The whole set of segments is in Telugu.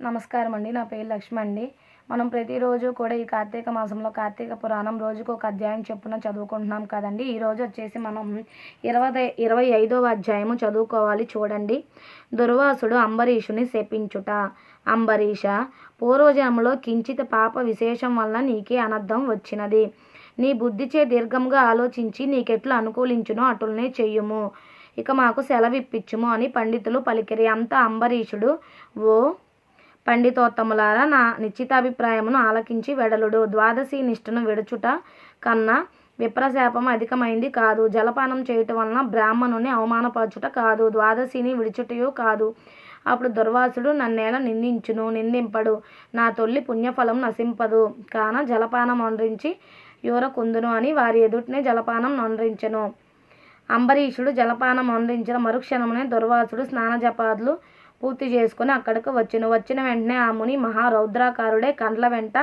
నమస్కారం అండి నా పేరు లక్ష్మి అండి మనం ప్రతిరోజు కూడా ఈ కార్తీక మాసంలో కార్తీక పురాణం రోజుకు ఒక అధ్యాయం చెప్పున చదువుకుంటున్నాం కదండి. ఈరోజు వచ్చేసి మనం ఇరవై ఇరవై ఐదవ అధ్యాయము చదువుకోవాలి చూడండి. దుర్వాసుడు అంబరీషుని శపించుట. అంబరీష పూర్వజన్మలో కించిత పాప విశేషం వలన నీకే అనర్థం వచ్చినది. నీ బుద్ధిచే దీర్ఘంగా ఆలోచించి నీకెట్లు అనుకూలించునో అటులనే చెయ్యుము ఇక మాకు సెలవిప్పించుము అని పండితులు పలికిరి. అంత అంబరీషుడు ఓ పండితోత్తములారా నా నిశ్చితాభిప్రాయమును ఆలకించి వెడలుడు. ద్వాదశి నిష్ఠను విడుచుట కన్నా విప్రశాపం అధికమైంది కాదు. జలపానం చేయటం వలన బ్రాహ్మణుని అవమానపరచుట కాదు. ద్వాదశిని విడిచుటయో కాదు. అప్పుడు దుర్వాసుడు నన్నేల నిందించును నిందింపడు. నా తొల్లి పుణ్యఫలం నశింపదు. కాన జలపానం వండ్రించి యూరకుందును అని వారి ఎదుటినే జలపానం నొండ్రించెను. అంబరీషుడు జలపానం వండించిన మరుక్షణమునే దుర్వాసుడు స్నానజపాదులు పూర్తి చేసుకుని అక్కడికి వచ్చిన. వచ్చిన వెంటనే ఆ ముని మహారౌద్రాకారుడే కండ్ల వెంట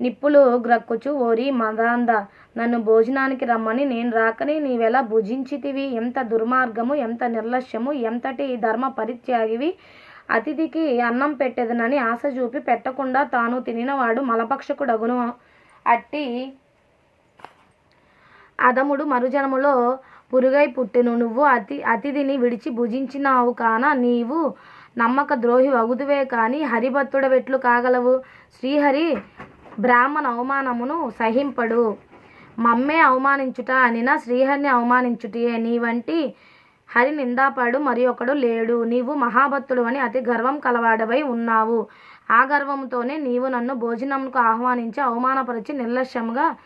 నిప్పులు గ్రక్కుచు ఓరి మదాంద నన్ను భోజనానికి రమ్మని నేను రాకని నీవెలా భుజించితివి? ఎంత దుర్మార్గము ఎంత నిర్లక్ష్యము ఎంతటి ధర్మ పరిత్యాగివి? అతిథికి అన్నం పెట్టేదనని ఆశ చూపి పెట్టకుండా తాను తినినవాడు మలపక్షకుడగును. అట్టి అదముడు మరుజనములో పురుగై పుట్టెను. నువ్వు అతి అతిథిని విడిచి భుజించినావు కాన? నీవు నమ్మక ద్రోహి వగుదువే కాని హరిభక్తుడవెట్లు కాగలవు. శ్రీహరి బ్రాహ్మణ అవమానమును సహింపడు. మమ్మే అవమానించుట అనిన? శ్రీహరిని అవమానించుటియే నీ వంటి హరి నిందాపాడు మరి ఒకడు లేడు. నీవు మహాభక్తుడు అని అతి గర్వం కలవాడవై ఉన్నావు. ఆ గర్వంతోనే నీవు నన్ను భోజనంకు ఆహ్వానించి అవమానపరిచి నిర్లక్ష్యంగా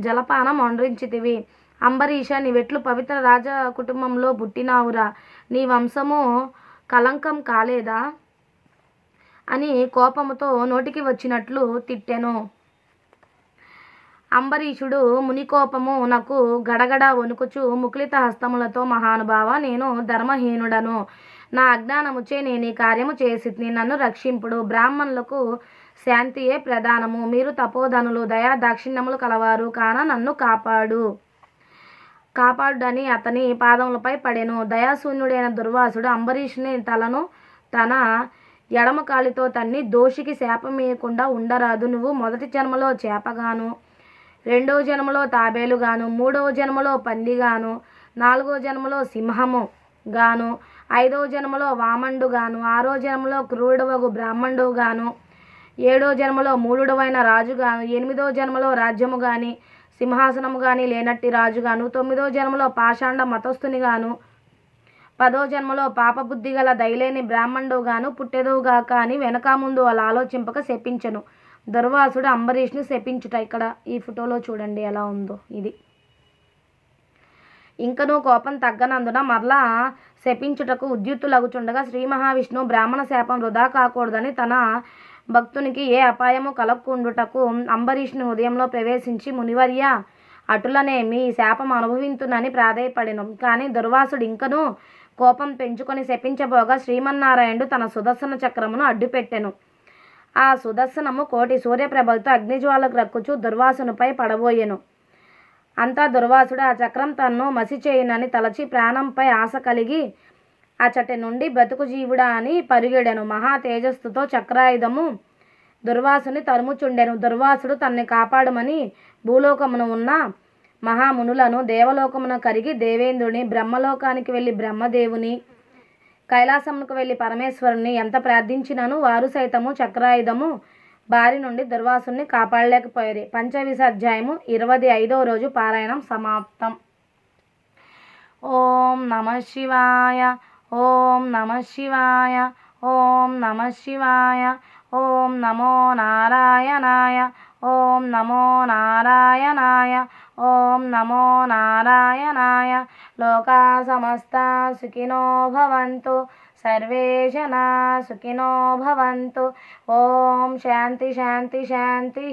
జలపానం వండ్రించితివి. అంబరీష నీవెట్లు పవిత్ర రాజ కుటుంబంలో పుట్టినావురా. నీ వంశము కలంకం కాలేదా? అని కోపముతో నోటికి వచ్చినట్లు తిట్టెను. అంబరీషుడు మునికోపము నాకు గడగడ వణుకుచు ముకులిత హస్తములతో మహానుభావ నేను ధర్మహీనుడను. నా అజ్ఞానముచే నేను ఈ కార్యము చేసి నన్ను రక్షింపుడు. బ్రాహ్మణులకు శాంతియే ప్రధానము. మీరు తపోధనులు దయా దాక్షిణ్యములు కలవారు కాన నన్ను కాపాడు. కాపాడుడని అతని పాదములపై పడెను. దయాశూన్యుడైన దుర్వాసుడు అంబరీషుని తలను తన ఎడమ కాలితో తన్ని దోషికి శాపమేయకుండా ఉండరాదు. నువ్వు మొదటి జన్మలో చేపగాను రెండవ జన్మలో తాబేలుగాను మూడవ జన్మలో పందిగాను నాలుగో జన్మలో సింహము గాను ఐదవ జన్మలో వామండుగాను ఆరో జన్మలో క్రూరుడవగు బ్రాహ్మణుడుగాను ఏడో జన్మలో మూడుడవైన రాజుగాను ఎనిమిదో జన్మలో రాజ్యము గాని సింహాసనము గాని లేనట్టి రాజుగాను తొమ్మిదో జన్మలో పాషాండ మతస్థునిగాను పదో జన్మలో పాపబుద్ధి గల దయలేని బ్రాహ్మణుడుగాను పుట్టెదవుగాక అని వెనక ముందు అలా ఆలోచింపక శపించను. దుర్వాసుడు అంబరీష్ని శపించుట ఇక్కడ. ఈ ఫోటోలో చూడండి ఎలా ఉందో ఇది. ఇంకనూ కోపం తగ్గనందున మరలా శపించుటకు ఉద్యుత్తులగుచుండగా శ్రీ మహావిష్ణువు బ్రాహ్మణ శాపం వృధా కాకూడదని తన భక్తునికి ఏ అపాయము కలక్కుండుటకు అంబరీష్ని హృదయంలో ప్రవేశించి మునివర్య అటులనే మీ శాపం అనుభవింతునని ప్రాధేయపడెను. కానీ దుర్వాసుడు ఇంకనూ కోపం పెంచుకొని శపించబోగా శ్రీమన్నారాయణుడు తన సుదర్శన చక్రమును అడ్డుపెట్టెను. ఆ సుదర్శనము కోటి సూర్యప్రభలతో అగ్నిజ్వాలకు రక్కుచు దుర్వాసునిపై పడబోయెను. అంతా దుర్వాసుడు ఆ చక్రం తన్ను మసి చేయునని తలచి ప్రాణంపై ఆశ కలిగి అచటి నుండి బ్రతుకు జీవుడా అని పరిగెడెను. మహా తేజస్సుతో చక్రాయుధము దుర్వాసుని తరుముచుండెను. దుర్వాసుడు తన్ని కాపాడమని భూలోకమున ఉన్న మహామునులను దేవలోకమున కరిగి దేవేంద్రుని బ్రహ్మలోకానికి వెళ్ళి బ్రహ్మదేవుని కైలాసమునకు వెళ్ళి పరమేశ్వరుని ఎంత ప్రార్థించినను వారు సైతము చక్రాయుధము బారి నుండి దుర్వాసుని కాపాడలేకపోయారు పంచవిశ అధ్యాయము ఇరవై ఐదవ రోజు పారాయణం సమాప్తం. ఓం నమ శివాయ. ఓం నమ శివాయ ఓం నమ శివాయ ఓం నమో నారాయణాయ ఓం నమో నారాయణాయ ఓం నమో నారాయణాయ. లోకా సమస్త సుఖినో భవంతు సర్వే జనా సుఖినో భవంతు. ఓం శాంతి శాంతి శాంతి.